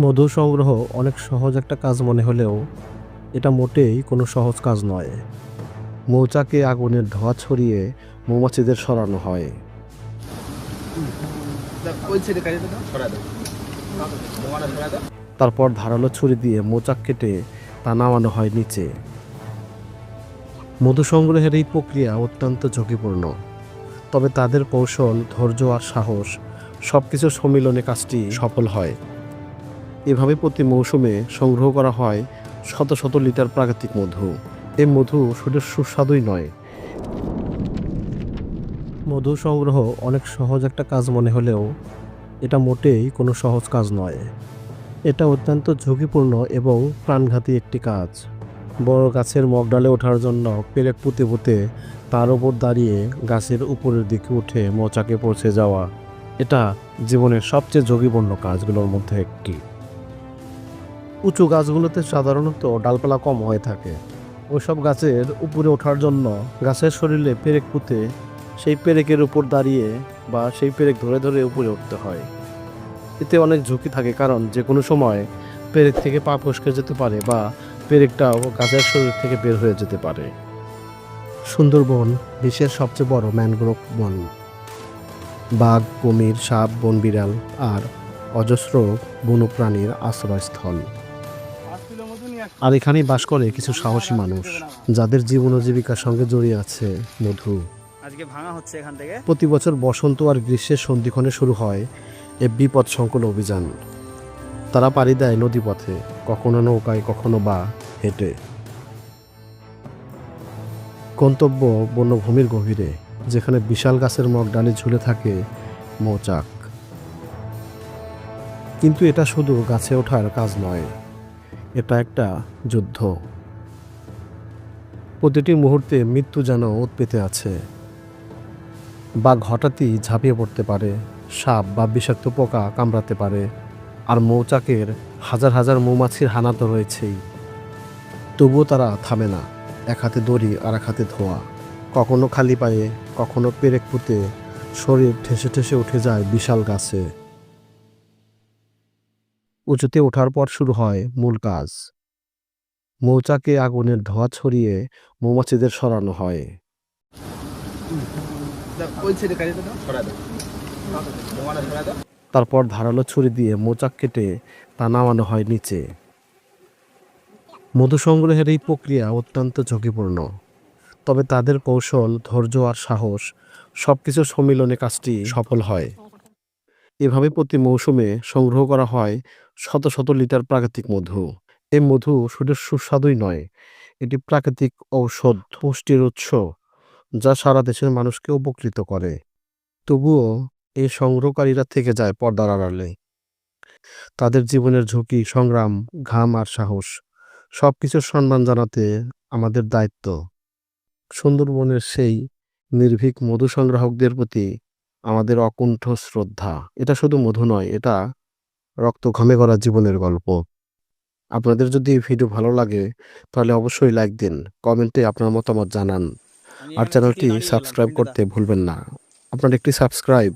মধু সংগ্রহ অনেক সহজ একটা কাজ মনে হলেও এটা মোটেই কোনো সহজ কাজ নয়। মৌচাকে আগুনের ধোঁয়া ছড়িয়ে মৌমাছিদের সরানো হয়। তারপর ধারালো ছুরি দিয়ে মোচাক কেটে তা নামানো হয় নিচে। মধু সংগ্রহের এই প্রক্রিয়া অত্যন্ত ঝুঁকিপূর্ণ। তবে তাদের কৌশল, ধৈর্য আর সাহস সব কিছুর সম্মিলনে কাজটি সফল হয়। এভাবে প্রতি মৌসুমে সংগ্রহ করা হয় শত শত লিটার প্রাকৃতিক মধু। এই মধু শুধু সুস্বাদুই নয়। মধু সংগ্রহ অনেক সহজ একটা কাজ মনে হলেও এটা মোটেই কোনো সহজ কাজ নয়। এটা অত্যন্ত ঝুঁকিপূর্ণ এবং প্রাণঘাতী একটি কাজ। বড় গাছের মগডালে ওঠার জন্য পেরেক পুঁতে পুঁতে তার ওপর দাঁড়িয়ে গাছের উপরের দিকে উঠে মোচাকে পৌঁছে যাওয়া। এটা জীবনের সবচেয়ে ঝুঁকিপূর্ণ কাজগুলোর মধ্যে একটি। উঁচু গাছগুলোতে সাধারণত ডালপালা কম হয়ে থাকে। ওইসব গাছের উপরে ওঠার জন্য গাছের শরীরে পেরেক পুঁতে সেই পেরেকের উপর দাঁড়িয়ে বা সেই পেরেক ধরে ধরে উপরে উঠতে হয়। এতে অনেক ঝুঁকি থাকে কারণ যে কোনো সময় পেরেক থেকে পা ফসকে যেতে পারে বা পেরেকটাও গাছের শরীর থেকে বের হয়ে যেতে পারে। সুন্দরবন বিশ্বের সবচেয়ে বড় ম্যানগ্রোভ বন। বাঘ, কুমির, সাপ, বন বিড়াল আর অজস্র বন্যপ্রাণীর আশ্রয়স্থল। আর এখানেই বাস করে কিছু সাহসী মানুষ যাদের জীবন ও জীবিকার সঙ্গে জড়িয়ে আছে মধু। আজকে ভাঙা হচ্ছে এখান থেকে। প্রতি বছর বসন্ত আর গ্রীষ্মের সন্ধিক্ষণে শুরু হয় এ বিপদ সংকুল অভিযান। তারা পাড়ি দেয় নদীপথে কখনো নৌকায় কখনো বা হেঁটে। গন্তব্য বন্যভূমির গভীরে যেখানে বিশাল গাছের মগডালে ঝুলে থাকে মৌচাক। কিন্তু এটা শুধু গাছে ওঠার কাজ নয় এটা একটা যুদ্ধ। প্রতিটি মুহূর্তে মৃত্যু যেন ওত পেতে আছে। বাঘ হঠাৎই ঝাঁপিয়ে পড়তে পারে, সাপ বা বিষাক্ত পোকা কামড়াতে পারে, আর মৌচাকের হাজার হাজার মৌমাছির হানা তো রয়েছেই। তবুও তারা থামে না, এক হাতে দড়ি আর এক হাতে ধোঁয়া। কখনো খালি পায়ে, কখনো পেরেক পুঁতে, শরীর ঠেসে ঠেসে উঠে যায় বিশাল গাছে। উঁচুতে ওঠার পর শুরু হয় মূল কাজ। মৌচাকে আগুনের ধোঁয়া ছড়িয়ে মৌমাছিদের সরানো হয়। তারপর ধারালো ছুরি দিয়ে মোচাক কেটে তা নামানো হয় নিচে। মধু সংগ্রহের এই প্রক্রিয়া অত্যন্ত ঝুঁকিপূর্ণ। তবে তাদের কৌশল, ধৈর্য আর সাহস সব কিছুর সম্মিলনে কাজটি সফল হয়। এভাবে প্রতি মৌসুমে সংগ্রহ করা হয় শত শত লিটার প্রাকৃতিক মধু। এই মধু শুধু সুস্বাদুই নয়, এটি প্রাকৃতিক ঔষধ, পুষ্টির উৎস, যা সারা দেশের মানুষকে উপকৃত করে। তবুও এই সংগ্রহকারীরা থেকে যায় পর্দার আড়ালে। তাদের জীবনের ঝুঁকি, সংগ্রাম, ঘাম আর সাহস সব কিছুর সম্মান জানাতে আমাদের দায়িত্ব। সুন্দরবনের সেই নির্ভীক মধু সংগ্রাহকদের প্রতি আমাদের অকুণ্ঠ শ্রদ্ধা। এটা শুধু মধু নয়, এটা রক্ত ঘামে করা জীবনের গল্প। আপনাদের যদি এই ভিডিও ভালো লাগে তাহলে অবশ্যই লাইক দিন কমেন্টে আপনার মতামত জানান। আর চ্যানেলটি সাবস্ক্রাইব করতে ভুলবেন না। আপনার একটি সাবস্ক্রাইব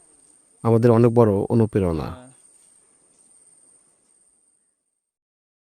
আমাদের অনেক বড় অনুপ্রেরণা।